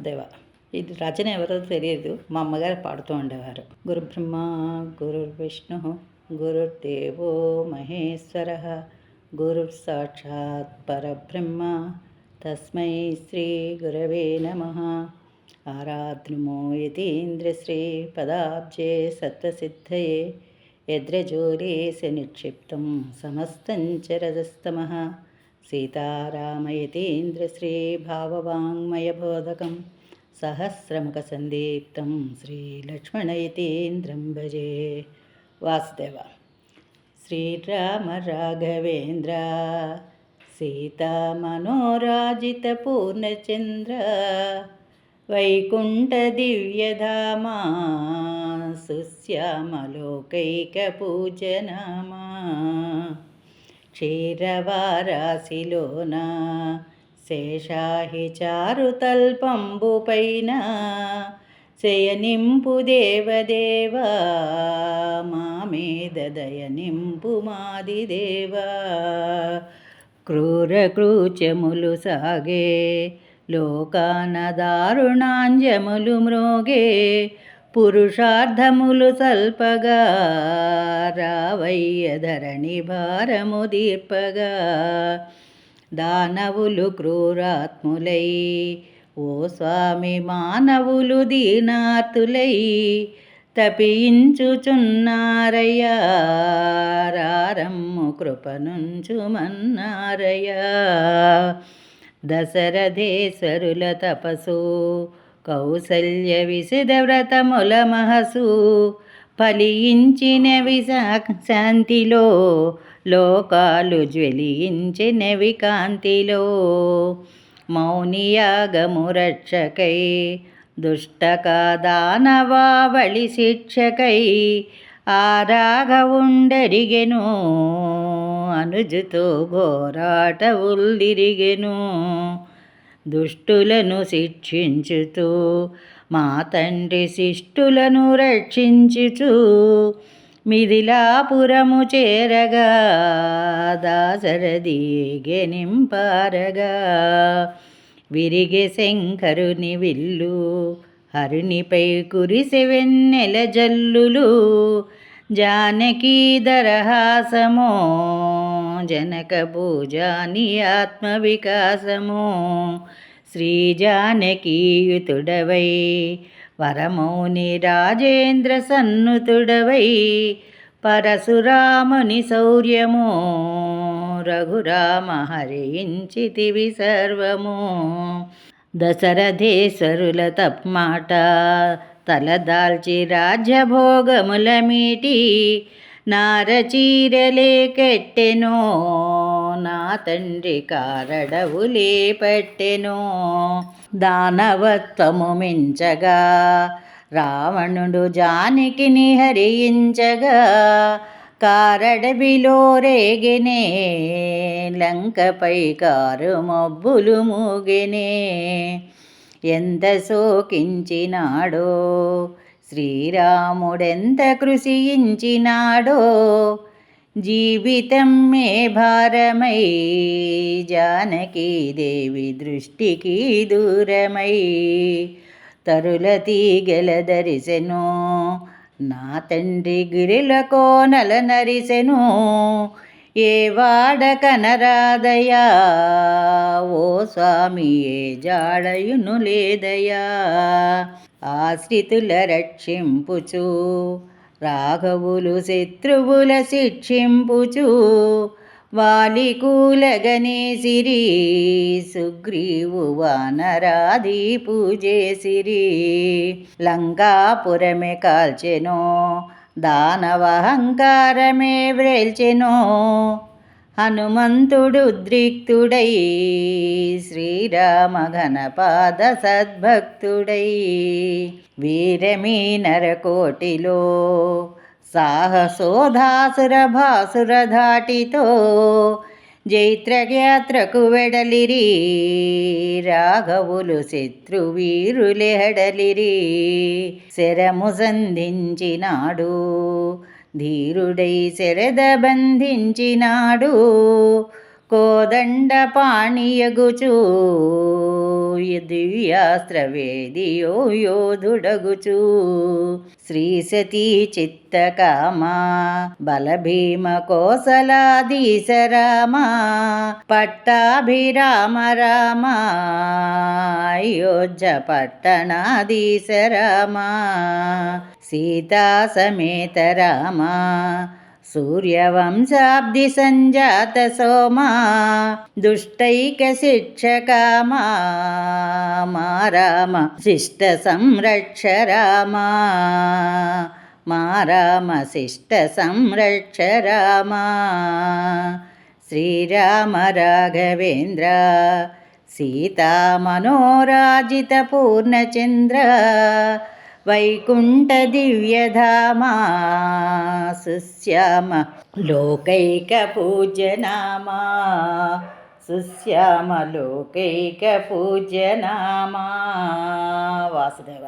వాసుదేవ ఇది రచన ఎవరో తెలియదు. మా అమ్మగారు పాడుతూ ఉండేవారు. గురు బ్రహ్మ గురు విష్ణు గురుదేవో మహేశ్వర గురు సాక్షాత్ పరబ్రహ్మ తస్మై శ్రీ గురవే నమ. ఆరాధ్నుమో యతీంద్రశ్రీ పదాబ్జే సత్వసిద్ధయే యద్రజోలేశ నిక్షిప్తం సమస్తం రజస్తమ. సీతారామయతీంద్రశ్రీ భావవాङ्మయబోధకం సహస్రముఖసందీప్తం శ్రీలక్ష్మణయతీంద్రం భజే వాసుదేవ శ్రీరామ రాఘవేంద్ర సీతామనోరాజిత క్షీరవారాశిలోన శేషాహి చారుతల్పంబు పైన శయనింపు దేవదేవా మామేద దయనింపు మాది దేవా. క్రూర క్రూచములు సాగే లోకాన దారుణాంజములు మ్రోగే పురుషార్థములు సల్పగా రావయ్య ధరణి భారము దీర్పగా. దానవులు క్రూరాత్ములై ఓ స్వామి మానవులు దీనాతులై తపించుచున్నారయ్యా రారమ్ము కృపనుంచుమన్నారయ్యా. దశరథేశ్వరుల తపసు కౌసల్య విశద వ్రతముల మహసు. ఫలించినవి శాంతిలో లోకాలు జ్వలించినవి కాంతిలో. మౌనియాగము రక్షకై దుష్టకదానవావళి శిక్షకై ఆరాగవుండరిగెను అనుజుతో ఘోరాట ఉల్లిరిగెను దుష్టులను శిక్షించుతూ మా తండ్రి శిష్టులను రక్షించుచు మిథిలాపురము చేరగా దాసరదిగే గెనింపారగా విరిగే శంకరుని విల్లు హరునిపై కురిసె వెన్నెల జల్లులు జానకీ దరహాసమో జనక భూజాని ఆత్మ శ్రీ జానకీయుతుడవై వరమౌని రాజేంద్ర సన్నుతుడవై పరశురాముని శౌర్యము రఘురామ హరించితివి సర్వము దశరథేశ్వరుల తప్మాట తలదాల్చి రాజ్యభోగముల మీటి నారచీరలే కెట్టెనో నా తండ్రి కారడవులే పట్టెనో. దానవత్వము మించగా రావణుడు జానకిని హరించగా కారడవిలో రేగినే లంకపై కారు మబ్బులు మూగినే. ఎంత శోకించినాడో శ్రీరాముడెంత కృషించినాడో? జీవితం మే భారమై? జానకీదేవి దృష్టికి దూరమై? తరుల తీగల దరిసెను నా తండ్రి గిరిల కోనల నరిసెను ఏ వాడ కనరాదయా? ఓ స్వామి ఏ జాడయును లేదయా? ఆశ్రితుల రక్షింపుచు. రాఘవులు శత్రువుల శిక్షింపుచు. వాలి కూలగనేసిరి సుగ్రీవు వానరాది పూజేసిరి లంకాపురమే కాల్చెను దానవహంకారమే వ్రేల్చెను. హనుమంతుడు ఉద్రిక్తుడై శ్రీరామ ఘనపాద సద్భక్తుడై వీరమీ నరకోటిలో సాహసోధాసుర భాసుర ధాటితో జైత్రయాత్రకు వెడలిరి రాఘవులు శత్రువీరులే హడలిరి శరము సంధించినాడు. ధీరుడై శరద బంధించినాడు. కోదండ పాణియగుచు దివ్యాస్త్రవేదియో యోధుడగుచు. శ్రీ సతీ చిత్తకామా బలభీమ కోసలాదీశ రామ పట్టాభిరామ రామ అయోధ్య పట్టణాదీశ రామ సీతా సమేత రామ सूर्यवंशाब्धिसञ्जात सोमा दुष्टैकशिक्षका मा राम शिष्टसंरक्ष राम मा राम शिष्टसंरक्ष राम श्रीराम राघवेन्द्र सीतामनोराजितपूर्णचन्द्र వైకుంఠ దివ్యధామా సుశ్యామ లోకైక పూజనామా సుశ్యామ లోకైక పూజనామా వాసుదేవ.